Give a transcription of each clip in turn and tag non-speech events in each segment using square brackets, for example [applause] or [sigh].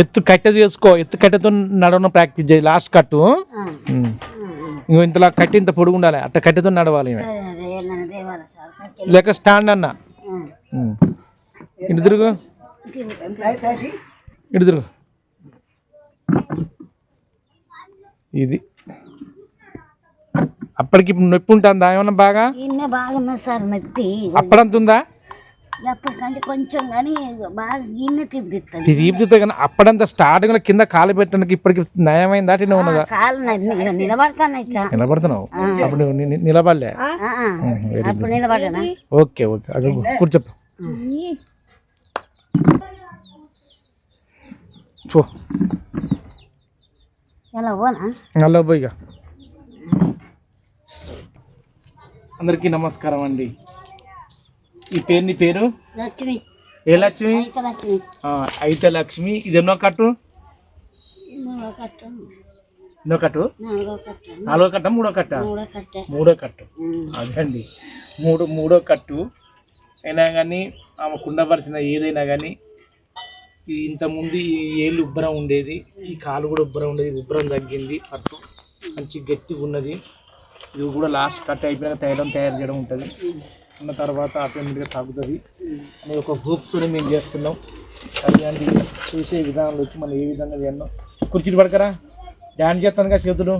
ఎత్తు కట్టె చేసుకో ఎత్తు కట్టెతో నడవడం ప్రాక్టీస్ చేయి. లాస్ట్ కట్టు. ఇంకో ఇంతలా కట్టి ఇంత పొడుగు ఉండాలి. అట్ట కట్టెతో నడవాలి. లేక స్టాండ్ అన్న. ఇటు తిరుగు. ఇటు తిరుగు. ఇది. అప్పటికి ఇప్పుడు నొప్పి ఉంటుందా ఏమన్నా బాగా? ఇన్నే బాగున్నది సార్ నొప్పి. అప్పడంత ఉందా ఎప్పటికంటే కొంచెం కానీ బాగా అప్పుడంతా స్టార్టింగ్ కింద కాలు పెట్టడానికి ఇప్పటికి నయమైందా? అటు ఉన్నదా? కాలు నిలబడతాను ఇట్లా నిలబడుతున్నావు? అప్పుడు నిలబడలే. అప్పుడు నిలబడనా? Okay okay. అక్కడ కూర్చో పో. ఎలా పోనా? నల్ల పోయిగా అందరికీ నమస్కారం అండి. ఈ పేరు నీ పేరు? లక్ష్మి. ఏ లక్ష్మి? అయితే లక్ష్మి ఇది ఎన్నో కట్టు? ఎన్నో కట్టు? నాలుగో కట్ట. మూడో కట్ట? మూడో కట్ట. అదండి మూడు మూడో కట్టు. అయినా కానీ ఆమె కుండపరిచిన ఏదైనా కానీ ఇంతకుముందు ఈ ఏళ్ళు ఉబ్బరం ఉండేది. ఈ కాలు కూడా ఉబ్బరం ఉండేది. ఉబ్బరం తగ్గింది. పట్టు మంచి గట్టిగా ఉన్నది. ఇది కూడా లాస్ట్ కట్ అయిపోయినాక తైలం తయారు చేయడం ఉంటుంది. ఉన్న తర్వాత ఆటోమేటిక్గా తగ్గుతుంది అనే ఒక హోప్తో మేము చేస్తున్నాం. అది చూసే విధానంలో వచ్చి మనం ఏ విధంగా చేస్తున్నాం కుర్చీలు పడకరా? డ్యాన్స్ చేస్తాను కదా చేతులు.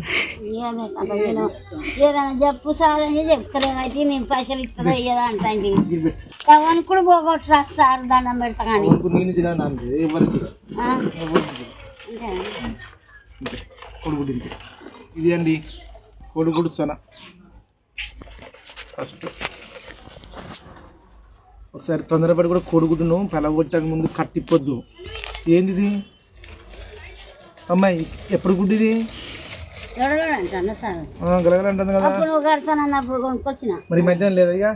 చెప్పు సార్ అని చెప్తలేమైతే నేను పైసలు ఇస్తుందో ఇయ్యదా పెట్టు. కవన్ కూడా పోగొట్టరా సార్ దండం పెడతా కానీ. ఇది అండి. కొడుకుడు సొన ఫస్ట్. ఒకసారి తొందరపడి కూడా కొడుగుడును పలగొట్టక ముందు కట్టిపోద్దు. ఏంటిది అమ్మాయి ఎప్పుడు గుడ్డిది? మరి మధ్యాహ్నం లేదా ఇక?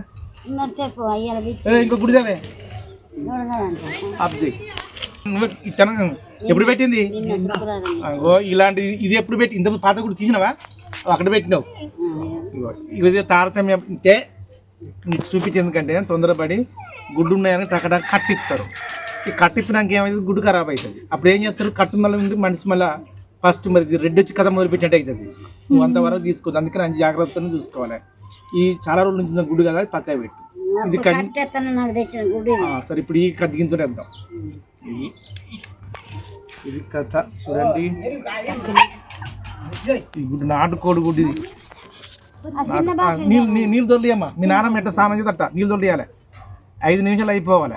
ఇంకో గుడిదావే. అబ్జెక్ట్ ఎప్పుడు పెట్టింది? ఇలాంటి ఇది ఎప్పుడు పెట్టి ఇంత పాత కూడా తీసినవా? అక్కడ పెట్టినావు. ఇది తారతమ్యం అంటే నీకు చూపించేందుకంటే తొందరపడి గుడ్డు ఉన్నాయని అక్కడ కట్టిస్తారు. ఈ కట్టిప్పినాక ఏమైంది? గుడ్డు ఖరాబ్ అవుతుంది. అప్పుడు ఏం చేస్తారు? కట్టు మళ్ళీ మనిషి మళ్ళీ ఫస్ట్ మరి రెడ్ వచ్చి కథ మొదలుపెట్టినట్టు అవుతుంది. నువ్వు అంతవరకు తీసుకోవద్దు అందుకని అంత జాగ్రత్తగా చూసుకోవాలి. ఈ చాలా రోజుల నుంచి గుడ్డు కదా పక్కన పెట్టు. ఇది సరే ఇప్పుడు ఈ కదిగించుకుంటే ఇది. ఇది కథ చూడండి. గుడ్డు నాటుకోడి గుడ్డు నీళ్ళు నీళ్ళు మీ నాన్నమ్మ ఎట్లా స్నానం చేద్దట నీళ్ళు దొరియాలి ఐదు నిమిషాలు అయిపోవాలి.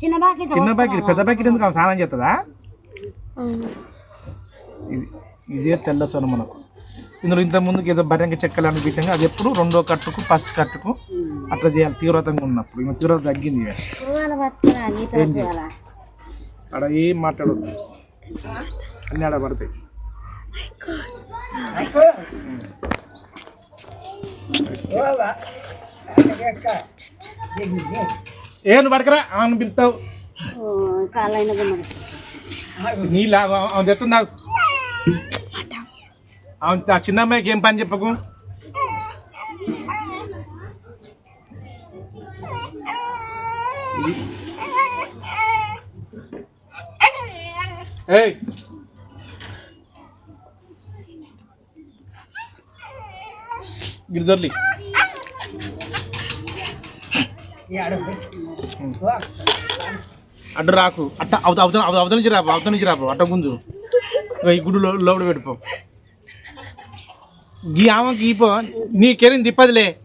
చిన్న బాకి చిన్న ప్యాకెట్ పెద్ద ప్యాకెట్ ఎందుకు స్నానం చేస్తుందా? ఇది ఇదే తెల్ల సొన మనకు. ఇందులో ఇంత ముందుకు ఏదో బర్రెంక చెక్కలు అని అది ఎప్పుడు రెండో కట్టుకు ఫస్ట్ కట్టుకు అట్లా చేయాలి తీవ్రతంగా ఉన్నప్పుడు. ఇంకా తీవ్రత తగ్గింది ఆడ ఏం మాట్లాడద్దు. అన్నీ ఆడ పడతాయి. ఏ నువ్వు పడకరా ఆమెను పిలుస్తావు. నీ గుమ్మడి నీళ్ళు ఆమె తెస్తుంది నాకు ఆమె ఆ చిన్న అమ్మాయికి ఏం పని చెప్పకు. ఏయ్! గిరిదర్లి అడ్డు రాకు. అట్ట అవత అవతల అవత- నుంచి రాపు అవత నుంచి రాపు అట్ట గుంజు. ఈ గుడ్డు లో- లోపల పెట్టుకో. గీ ఆమె గీపో నీకెళ్ళింది తిప్పదిలే.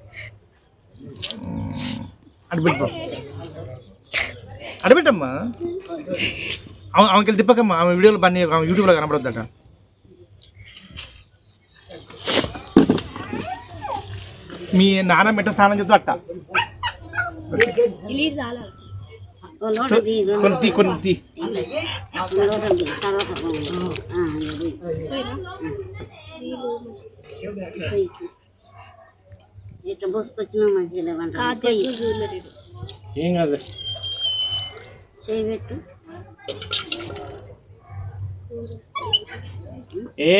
అటు పెట్టుకో. అటు పెట్టమ్మా. అవును ఆమెకి వెళ్ళి తిప్పకమ్మా ఆమె వీడియోలు పని ఆమె యూట్యూబ్లో కనపడొద్దట మీ నాన్న మెట్ట స్నానం చేస్తూ అట్ట కొన్ని కొన్ని ఇట్లా పోసుకొచ్చినా మంచిగా ఏం కాదు చేయబెట్టు ఏ.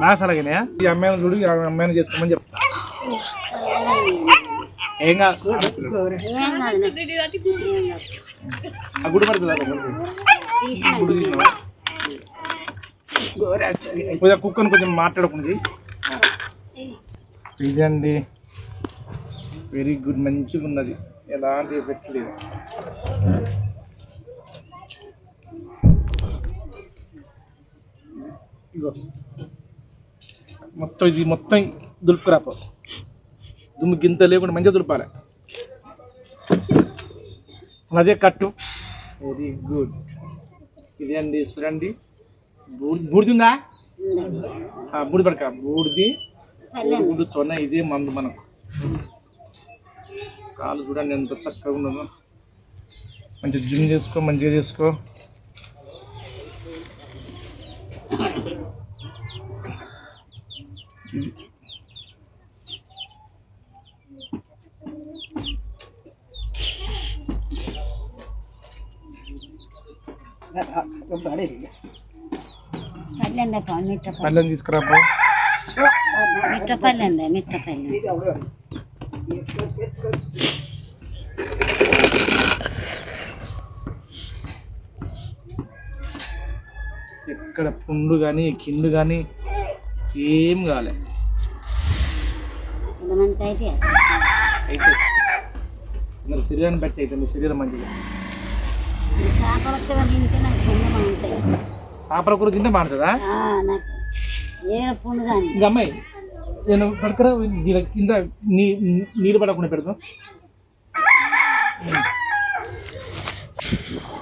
బాగా సలగినాయా ఈ అమ్మాయిని చూడు ఈ అమ్మాయిని చేసుకోమని చెప్తా. ఏం కాదు? గుడి పడుతుంది? కుక్కను కొంచెం మాట్లాడుకుంది ఇదండి వెరీ గుడ్ మంచిగా ఉన్నది ఎలాంటి ఎఫెక్ట్ లేదు. ఇగో. మొత్తం ఇది మొత్తం దులుపుకురాపో. దుమ్ము గింత లేకుండా మంచిగా దులపాలి. అదే కట్టు. Very good. ఇది అండి చూడండి బూడి బూడిదిందా బూడి పడక. బూడిది పల్లె బూడి సొన్న ఇదే మందు మనకు. కాలు చూడండి ఎంత చక్కగా ఉన్నదో. మంచిగా జిమ్ చేసుకో మంచిగా చేసుకో. పళ్ళని తీసుకురాపో మిట్ట పల్లె. మిట్ట పల్లె. ఎక్కడ పుండు కానీ కిండు కానీ ఏం కాలే. మరి శరీరాన్ని బట్టి అయితే మీ శరీరం బాగుంటాయి. చేపల కూర తింటే మాడుతుందా ఇంకా అమ్మాయి నేను పడకరా కింద నీ నీళ్ళు పడకుండా పెడతాం.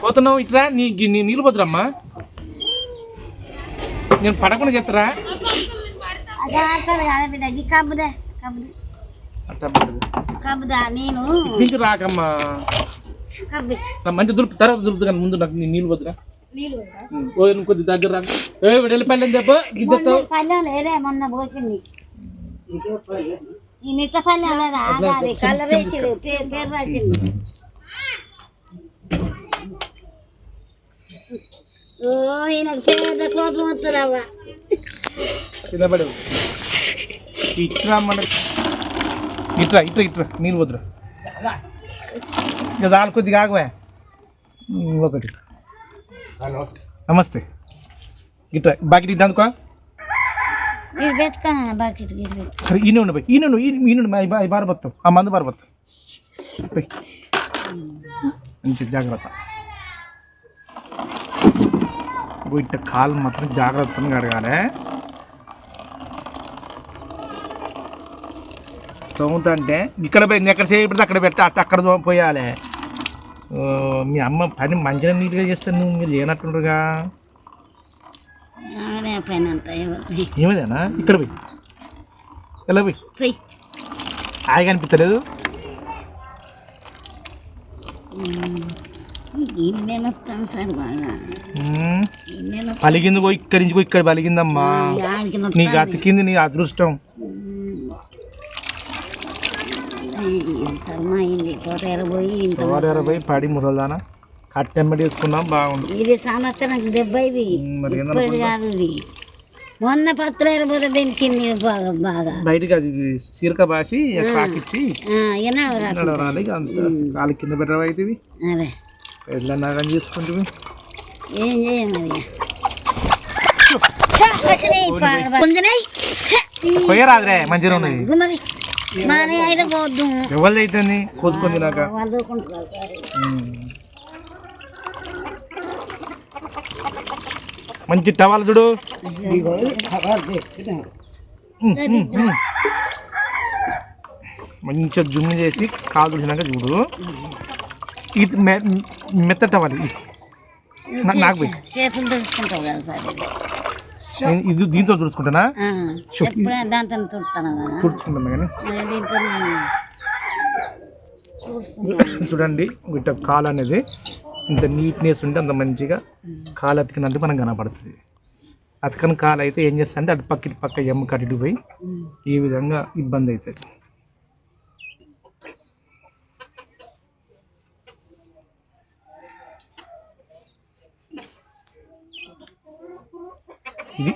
పోతున్నావు ఇట్లా నీ నీ నీళ్ళు పోతురమ్మా. నేను పడకుండా నేను దీనికి రాకమ్మా. మంచి దులుపు తర్వాత దులుపుతుంది కానీ ముందు నాకు నీళ్ళు పోతురా. ఓ కొద్ది దగ్గర రా. వెళ్ళిపోయి పల్లె లేదే మొన్న పోసింది. ఈ మిట్ట పల్లె లేదా ఆగాది కలర్ వేసింది పేరు రాసింది. ఓ ఈయనకు పెద్ద కోపం వస్తుందవ్వ కింద పడవు ఇట్లా మన ఇట్లా ఇట్లా నీళ్ళు వద్దురా ఇక దాని కొద్దిగా ఆగవే ఒకటి నమస్తే. ఇట్లా బాకెట్ ఇద్దా అందుకో మీరు పెట్టుకో బకెట్ గిట్ సరే ఈయన ఉండు పోయి. ఈయన ఈయన ఈయన మా ఆ మందు బారబత్తాం పోయి. మంచి జాగ్రత్త. ఇట్ట కాలు మాత్రం జాగ్రత్తగా కడగాలి. తోముతంటే ఇక్కడ పోయింది ఎక్కడ చేయబడితే అక్కడ పెట్టి అట్ట అక్కడ తో- పోయాలి. మీ అమ్మ పని మంచిగా నీట్గా చేస్తే నువ్వు మీరు లేనట్టుండగా. పైన అంతా ఏమదేనా ఇక్కడ పోయి. ఎలా పోయి? పోయి. హాయిగా అనిపించలేదు పలిగింది పోయి ఇక్కడి నుంచి పోయి ఇక్కడ పలిగిందమ్మా. నీకు అతికింది నీ అదృష్టం. పోయి పడి ముసల్దానా? కట్టెమ్మడి వేసుకున్నాం బాగుండు. ఇది సంవత్సరానికి డెబ్బై కాదు ఇది. మొన్న పత్ర దీనికి బాగా బాగా? బయటికి అది సీరక బాసి. నడవరాలి అంత. కాలు కింద అయితే అదే. ఎట్లా నాగం చేసుకుంటుంది ఏం కొయ్యరాదురే మంచిగా ఉన్నది. ఎవరిది అవుతుంది కోసుకొని తినాక. మంచి టవాల్ చూడు. మంచిగా జుమ్ము చేసి కాలు తుడిచినాక చూడు. ఇది మెత్త టవల్ నాకు ఇది. దీంతో తుడుచుకుంటానా? తుడుచుకుంటాను కానీ దీంతో [laughs] తుడుచుకుంటాను. చూడండి ఇట్ట కాలు అనేది ఇంత నీట్నెస్ ఉంటే అంత మంచిగా కాలు అతికినట్టు మనకు కనపడుతుంది అతకని కాలు అయితే ఏం చేస్తా అంటే అటు పక్క ఇటు పక్క ఎమ్మ కట్టి పోయి ఈ విధంగా ఇబ్బంది అవుతుంది. ఇది.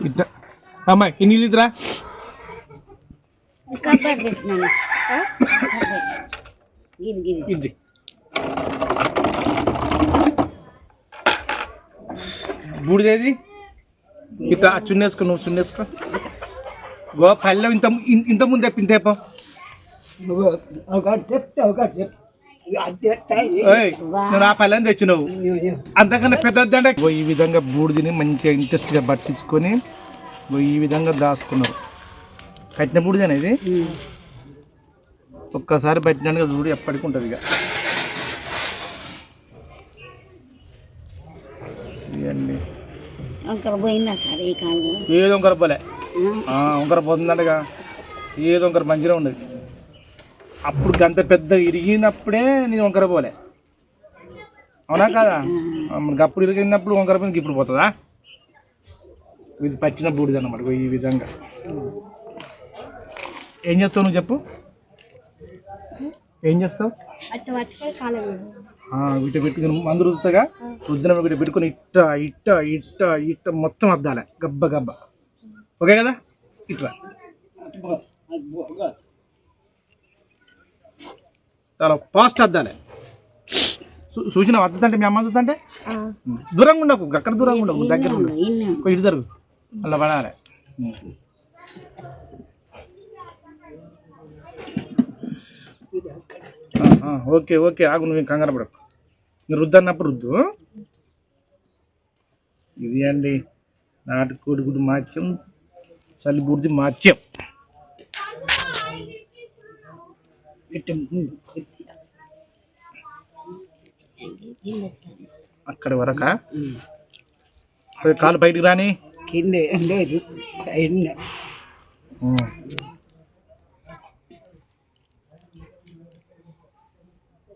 ఇట్లా. అమ్మాయి ఇన్ని ఇదిరా ఇది బూడిదేది ఇట్లా చున్నేసుకో నువ్వు చున్నేసుకో గో పల్లె ఇంత ఇంత ముందే పింతేపో నువ్వు ఆ పల్లెని తెచ్చినావు అంతకన్నా పెద్ద అంటే ఈ విధంగా బూడిదని మంచిగా ఇంట్రెస్ట్గా పట్టించుకొని ఈ విధంగా దాచుకున్నారు. కట్టిన బూడిదేనా ఇది? ఒక్కసారి పట్టినాక చూడు ఎప్పటికి ఉంటుంది ఇక. ఇవన్నీ. కాలు ఏదో వంకర పోలే. వంకర పోతుందంటగా. ఏదో వంకర మంచిగా ఉండదు అప్పుడు గంత పెద్ద ఇరిగినప్పుడే నేను వంకర పోలే. అవునా కాదా? అప్పుడు ఇరిగినప్పుడు వంకర పోయింది ఇప్పుడు పోతుందా? ఇది పట్టిన బూడిద అన్నమాట ఈ విధంగా. ఏం చేస్తావు నువ్వు చెప్పు. ఏం చేస్తావు? వీటి పెట్టుకుని మందు రుద్దుతాగా? రుద్దిన వీటి పెట్టుకుని ఇట్ట ఇట్ట ఇట్ట ఇట్ట మొత్తం అద్దాలి. గబ్బ గబ్బ. ఓకే కదా? ఇట్లా చాలా ఫాస్ట్ అద్దాలి. చూ- చూసిన అద్దుతంటే మీ అమ్మ అద్దుతంటే దూరంగా ఉండకు అక్కడ దూరంగా ఉండకు దగ్గర ఉండకు ఇటు జరుగు. అలా పడాలి ఓకే ఓకే ఆగు నువ్వు కంగారు పడకు నువ్వు రుద్దు అన్నప్పుడు రుద్దు ఇది అండి నాటుకోడి గుడి మాత్యం చలిబుడిది మాత్యం. అక్కడి వరక కాలు బయటికి రాని కింద లేదు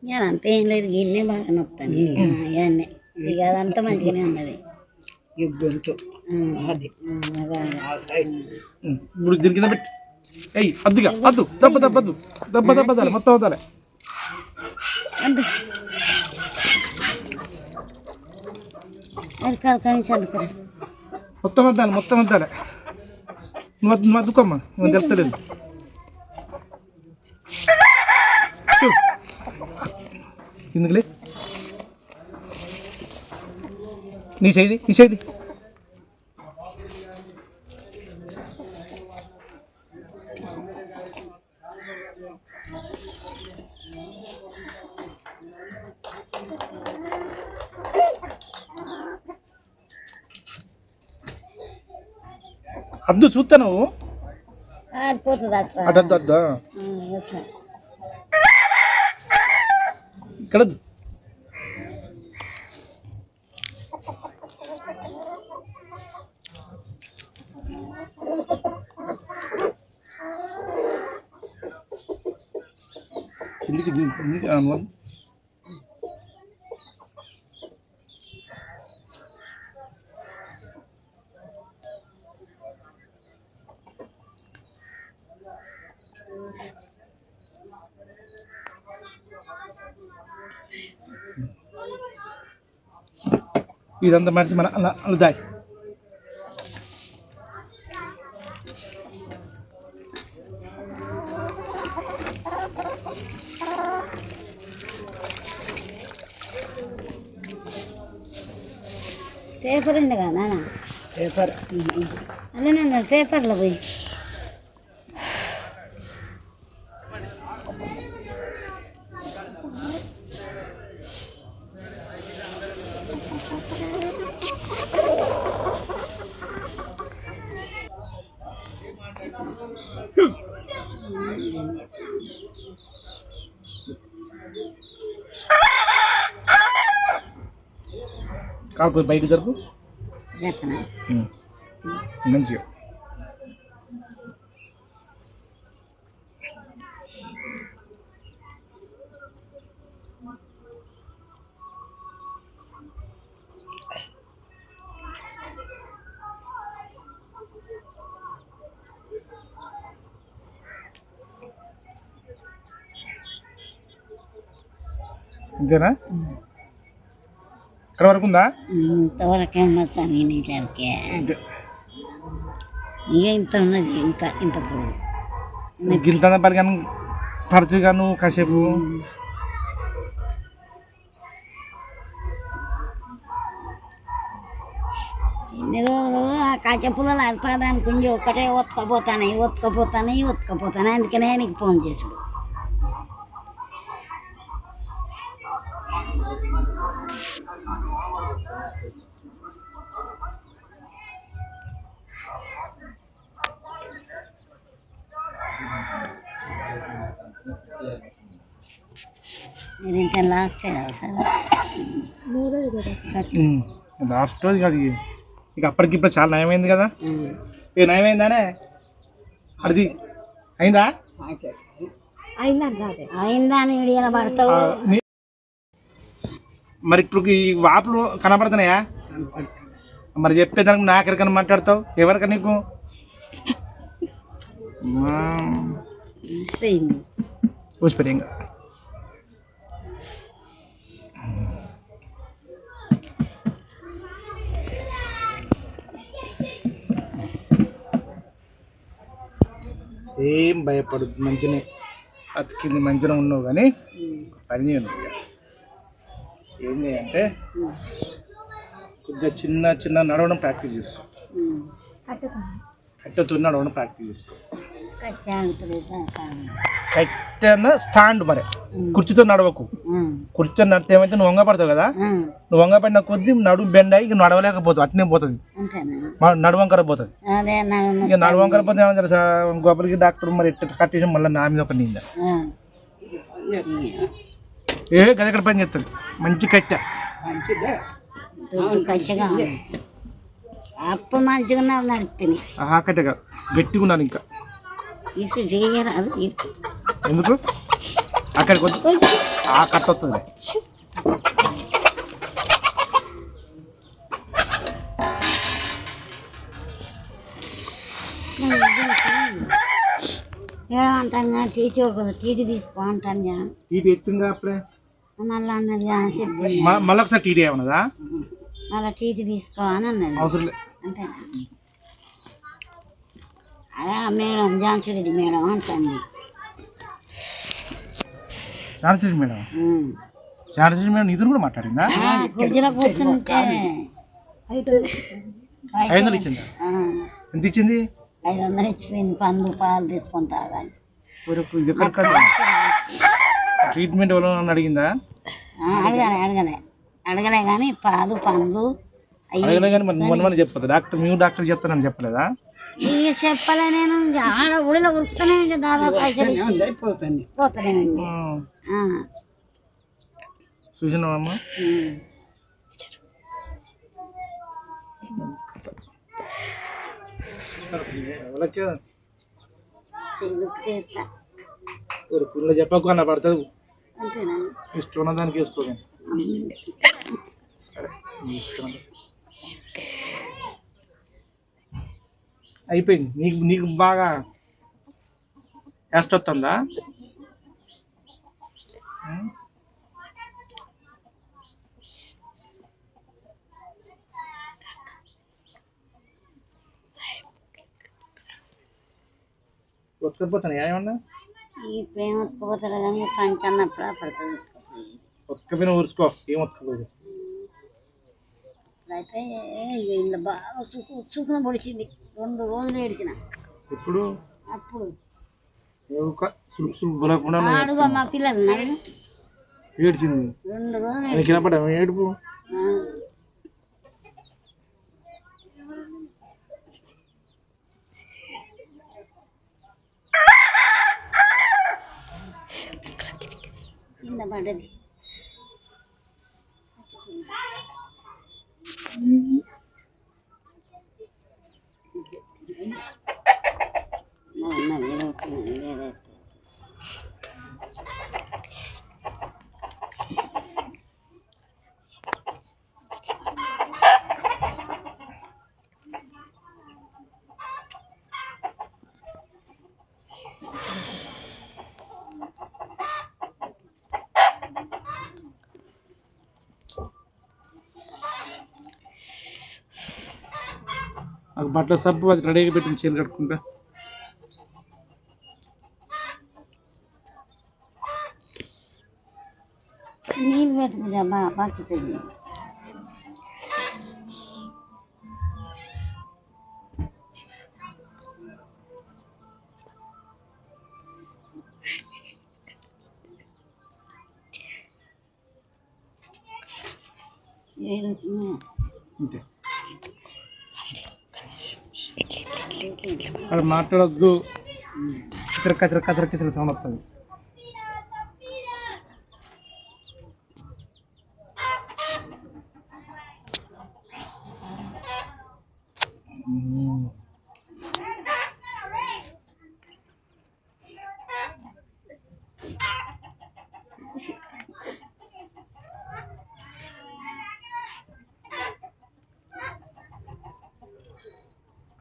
నేను అంత ఏం లేదు గిన్నె బాగా నొప్పాను ఇవన్నీ ఇక అదంతా మంచిగానే ఉన్నది. గొంతు. అది. సైడ్ ఇప్పుడు దీని కింద పెట్టి. ఎయ్ అద్దుగా అద్దు. దెబ్బ దెబ్బ అద్దు. దెబ్బ దెబ్బ అద్దాలి మొత్తం అందుకరా మొత్తం వద్దాలి మొత్తం వద్దాలి నువ్వు నువ్వు అద్దుకోమ్మా నువ్వు తెలుస్తలేదు. ఎందుకులే? నీ చేయి నీ చేయి అద్దు చూస్తా నువ్వు ఆరిపోతుంది అట్లా. అటు అద్దు అద్దా ఆ, అట్లా. ఇక్కడ. కిందికి ఇదంతా మనిషి మన అలా అలా దాయి పేపర్ ఉంది కదా పేపర్ అలానే పేపర్లో పోయి. కాకు బయట జరుపు. మంచిగా. అంతేనా ఇక్కడ వరకు ఉందా ఇంతవరకే ఉన్నది ఇంతవరకే అంతే ఇక ఇంత ఉన్నది ఇంకా ఇంత పొడవు గింత పరిగాను పడుతుంది నువ్వు కాసేపు ఎన్ని రోజులు ఆ కాచపులలో అల్పాదానికి కొంచెం ఒక్కటే ఒత్తుకపోతాను ఒత్తుకపోతాను ఒత్తుకపోతాను అందుకనే నీకు ఫోన్ చేసుడు మీరు ఇంకా లాస్ట్ కదా సార్. లాస్ట్ రోజు కాదు ఇది. ఇక అప్పటికి ఇప్పుడు చాలా నయమైంది కదా. ఏ నయమైందానే? అది అయిందా? మరి ఇప్పుడు ఈ వాపులు కనపడుతున్నాయా? మరి చెప్పేదానికి నాకెరకని మాట్లాడతావు? ఎవరిక నీకు? ఇంకా ఏం భయపడు మంచినే. అతికింది మంచిగా ఉన్నావు కానీ పని చేయను. ఏం చేయంటే కొద్దిగా చిన్న చిన్న నడవడం ప్రాక్టీస్ చేసుకో. కట్టెతో నడవడం ప్రాక్టీస్ చేసుకో. కట్టెన స్టాండ్ మరి. కుర్చీతో నడవకు. కుర్చీతో నడితే ఏమైతే నువ్వు వంగపడతావు కదా? నువ్వు వంగపడిన కొద్దీ నడుము బెండ్ అయ్యి నడవలేకపోతావు అట్నే పోతుంది. నడువంకర పోతుంది. ఇక నడువంకర పోతే ఏమో తెలుసా? గొప్పలకి డాక్టర్ మరి కట్టేసి మళ్ళీ నా మీద ఒక నింద ఆ. ఏ గది ఎక్కడ పని చేస్తుంది? మంచి కట్టె. అప్పుడు మంచిగా కాదు. గట్టిగా ఉన్నాను ఇంకా. ఇసు చేయరాదు ఇటు. ఎందుకు? అక్కడికి వద్దు ఆ కట్ట వస్తుంది. టీటీ ఒక టీటీ తీసుకో అంటాను కానీ టీటీ ఎత్తుందా అప్పుడే? మళ్ళీ అన్నది ఒకసారి టీటీ ఏమన్నదా? మళ్ళీ టీటీ తీసుకో అని అన్నది. అవసరం ఆ మేడం ఝాన్సీ రెడ్డి మేడం అంటుంది. చాన్సీ మేడం? ఉమ్. చాన్సీ మేడం ఇద్దరు కూడా మాట్లాడిందా? కుర్చీలో కూర్చుంటే ఐదు వందలు ఇచ్చిందా? ఎంత ఇచ్చింది? ఐదు వందలు ఇచ్చిపోయింది పండు పాలు తీసుకొని తాగాలి. ట్రీట్మెంట్ ఎవరైనా అడిగిందా? అడగలే అడగలే. అడగలే కానీ పాలు పండ్లు అడగలే కానీ మనం చెప్పదు డాక్టర్ మీరు డాక్టర్ చెప్తానని చెప్పలేదా? ఇక చెప్పలే నేను ఇక ఆడ ఊళ్ళో ఉరుకుతూనే ఇంకా దాదాపు పైసలు ఇచ్చి ఆ, చూసినావమ్మా ఎవరికి? చెల్లుతా ஒரு పుల్ల చెప్పకు అన్న పడుతుంది ఇష్టం ఉన్న దానికి సరే. అయిపోయింది. నీకు నీకు బాగా యాస్ట్ వస్తుందా? ఉం? ఒక్కకపోతాను ఏమన్నా? ఈ ప్రేమ ఒత్తుకుపోతారు కానీ పంట అన్నప్పుడు పడుతుంది ఒక్కపోయిన ఊరుసుకో ఏం ఒక్కలేదు అయితే ఇక ఇంట్లో బాగా సుఖ సుఖం పొడిచింది. రెండు రోజులు ఏడిచిన. ఇప్పుడు అప్పుడు. మా పిల్లలు ఏడ్చింది? రెండు రోజులు పడ్డా ఏడుపు. కింద పడ్డది. ఉన్నది, ఏడవుతున్నది, ఏడవుతున్నది. నాకు బట్టల సబ్బు అది రెడీగా పెట్టి చేతులు కట్టుకుంటా నీళ్ళు పెట్టుకుంటా బాగా పట్టుతుంది ఏడుతున్నా అంతే అక్కడ మాట్లాడొద్దు కచర కచర కచర కచర సౌండ్ వస్తుంది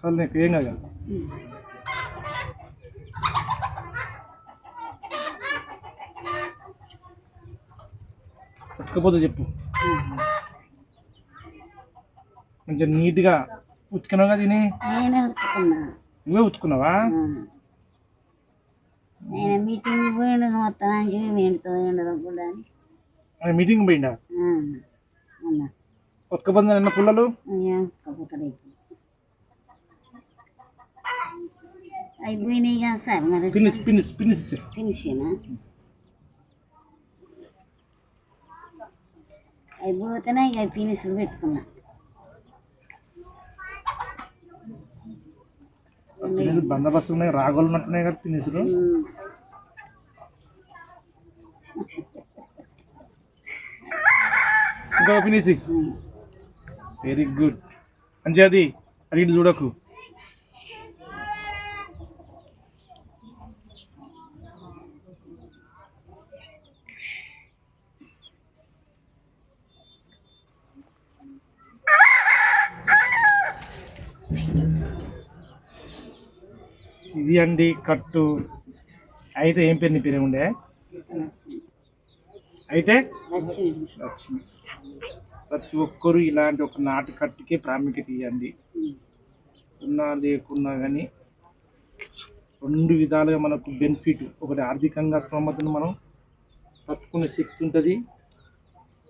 కాదు నీకు ఏం కాదు ఉతకపోతే చెప్పు. కొంచెం నీట్గా ఉతుకున్నావుగా తిని నేనే ఉతుకున్నా నువ్వే ఉతుకున్నావా? నేను మీటింగ్ పోయిండు నువ్వు వస్తానని వెంటతో ఎండదు కూడా అని. మీటింగ్ పోయిండా? ఉతకపోతుంది నిన్న పుల్లలు ఉతకపోతాడు అయిపోయినాయి కదా సార్ మరి. పిన్నిస్ పిన్నిస్ ఇచ్చే ఫినిషేనా అయిపోతేనే ఇక ఫినిష్లు పెట్టుకున్నా. బందోబస్తు ఉన్నాయి రాగోలు ఉన్నట్టున్నాయి కదా ఉమ్. ఇంకో ఉమ్. వెరీ గుడ్ అది ఇటు చూడకు. ఇది అండి కట్టు అయితే ఏం పేరు నీ పేరు ఉండే అయితే? లక్ష్మి. ప్రతి ఒక్కరు ఇలాంటి ఒక నాటు కట్టుకి ప్రాముఖ్యత ఇవ్వండి. ఉన్నా లేకున్నా కానీ రెండు విధాలుగా మనకు బెనిఫిట్. ఒకటి ఆర్థికంగా స్తోమతను మనం తట్టుకునే శక్తి ఉంటుంది.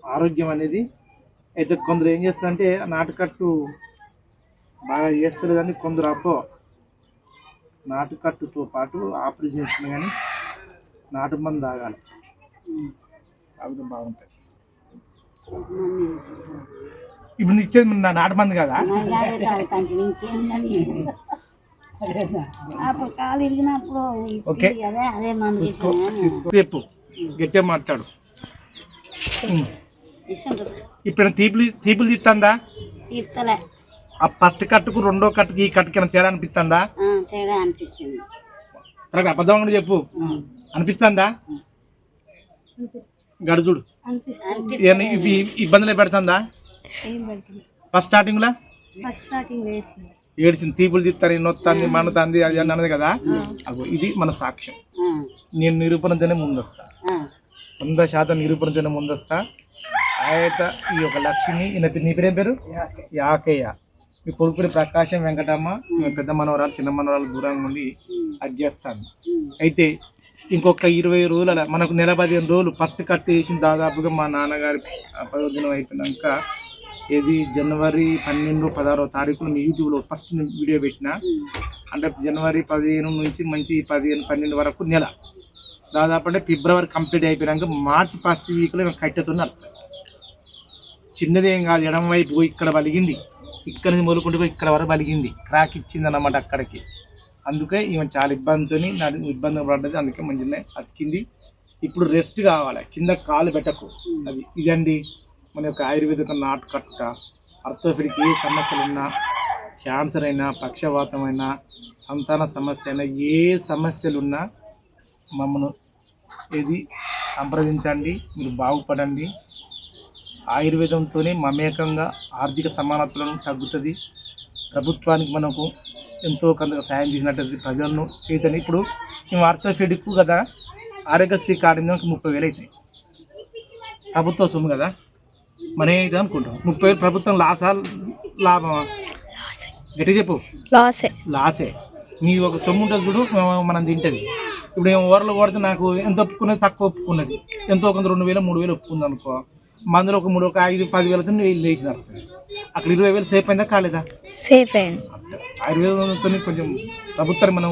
ఆరోగ్యం అనేది. అయితే కొందరు ఏం చేస్తారంటే ఆ నాటుకట్టు బాగా చేస్తలేదని కొందరు అబ్బో నాటుకట్టుతో పాటు ఆపరేషన్ చేసిన కానీ నాటు మంది తాగాలి. తాగితే బాగుంటుంది ఇప్పుడు నీకు ఇచ్చేది నా నాటు మంది కదా? ఓకే. చెప్పు గట్టిగా మాట్లాడు. ఇప్పుడు తీపులు తీపులు తీస్తుందా ఫస్ట్ కట్టుకు రెండో కట్టుకు ఈ కట్టుకి తేడా అనిపిస్తుందా అనిపించింది. కరెక్ట్ అబద్ధం కూడా చెప్పు. అనిపిస్తుందా? గడుచుడు ఇబ్బందులు పెడుతుందా? ఫస్ట్ స్టార్టింగ్లో? ఫస్ట్ స్టార్టింగ్ వేసి ఏడిసింది తీపులు తీస్తారు నొత్తాంది మనుతాంది అది అని అన్నది కదా? అగో ఇది మన సాక్ష్యం. నేను నిరూపణతోనే ముందొస్తా. వంద శాతం నిరూపణతోనే ముందొస్తా. ఆయత ఈ యొక్క లక్ష్మి నీ పేరేం పేరు? యాకయ్య. మీ కొడుకుని ప్రకాశం వెంకటమ్మ పెద్ద మనవరాలు చిన్న మనవరాలు దూరంగా ఉండి అది చేస్తాను. అయితే ఇంకొక ఇరవై రోజుల మనకు నెల పదిహేను రోజులు ఫస్ట్ కట్ చేసిన దాదాపుగా మా నాన్నగారి పదో దినం అయిపోయినాక ఇది జనవరి పన్నెండు పదహారో తారీఖున మీ యూట్యూబ్లో ఫస్ట్ వీడియో పెట్టిన అంటే జనవరి పదిహేను నుంచి మంచి పదిహేను పన్నెండు వరకు నెల. దాదాపు అంటే ఫిబ్రవరి కంప్లీట్ అయిపోయినాక మార్చి ఫస్ట్ వీక్లో మేము కట్టెతో నడుస్తాం చిన్నదేం కాదు ఎడం వైపు ఇక్కడ పలిగింది. ఇక్కడ నుంచి మొదలుకుంటూ పోయి ఇక్కడ వరకు పలిగింది. క్రాక్ ఇచ్చింది అన్నమాట అక్కడికి. అందుకే ఈమె చాలా ఇబ్బందితో నడు ఇబ్బంది పడ్డది. అందుకే మంచిగానే అతికింది. ఇప్పుడు రెస్ట్ కావాలి. కింద కాలు పెట్టకు. అది ఇదండి. మన యొక్క ఆయుర్వేదిక నాటు కట్ట అర్థోఫిడికి ఏ సమస్యలు ఉన్నా క్యాన్సర్ అయినా పక్షవాతం అయినా సంతాన సమస్య అయినా ఏ సమస్యలు ఉన్నా మమ్మను ఇది సంప్రదించండి. మీరు బాగుపడండి. ఆయుర్వేదంతోనే మమేకంగా ఆర్థిక సమానతలను తగ్గుతుంది. ప్రభుత్వానికి మనకు ఎంతో కొంత సాయం చేసినట్టు ప్రజలను చైతన్య ఇప్పుడు మేము ఆర్థోపెడిక్ కదా ఆరోగ్యశ్రీ కార్డు మీద ముప్పై వేలు అవుతాయి ప్రభుత్వ సొమ్ము కదా. మనం ఏదైతే అనుకుంటాం ముప్పై వేలు ప్రభుత్వం లాసా లాభమా? గట్టి చెప్పు. లాసే. లాసే. నీ ఒక సొమ్ము ఉంటుంది చూడు మనం తింటది. ఇప్పుడు ఏమో ఓవర్లో కొడితే నాకు ఎంత ఒప్పుకున్నది? తక్కువ ఒప్పుకున్నది. ఎంతో కొంత రెండు వేలు మూడు వేలు ఒప్పుకుంది అనుకో. మందులో ఒక మూడు ఒక ఐదు పది వేలతో లేచిన అక్కడ ఇరవై వేలు సేఫ్ అయిందా కాలేదా? సేఫ్ అయింది. ఆయుర్వేదంతో కొంచెం ప్రభుత్వాన్ని మనం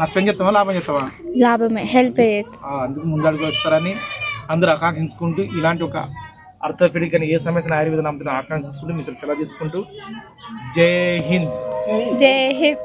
నష్టం చేస్తావా లాభం చేస్తావా లాభమే హెల్ప్ అందుకు ముందడుగు వస్తారని అందరూ ఆకాంక్షించుకుంటూ ఇలాంటి ఒక అర్థఫిడిక్ అని ఏ సమస్యను ఆయుర్వేదం అమ్ముతున్న ఆకాంక్షించుకుంటూ మిత్రులు సెలవు తీసుకుంటూ జై హింద్. జై హింద్.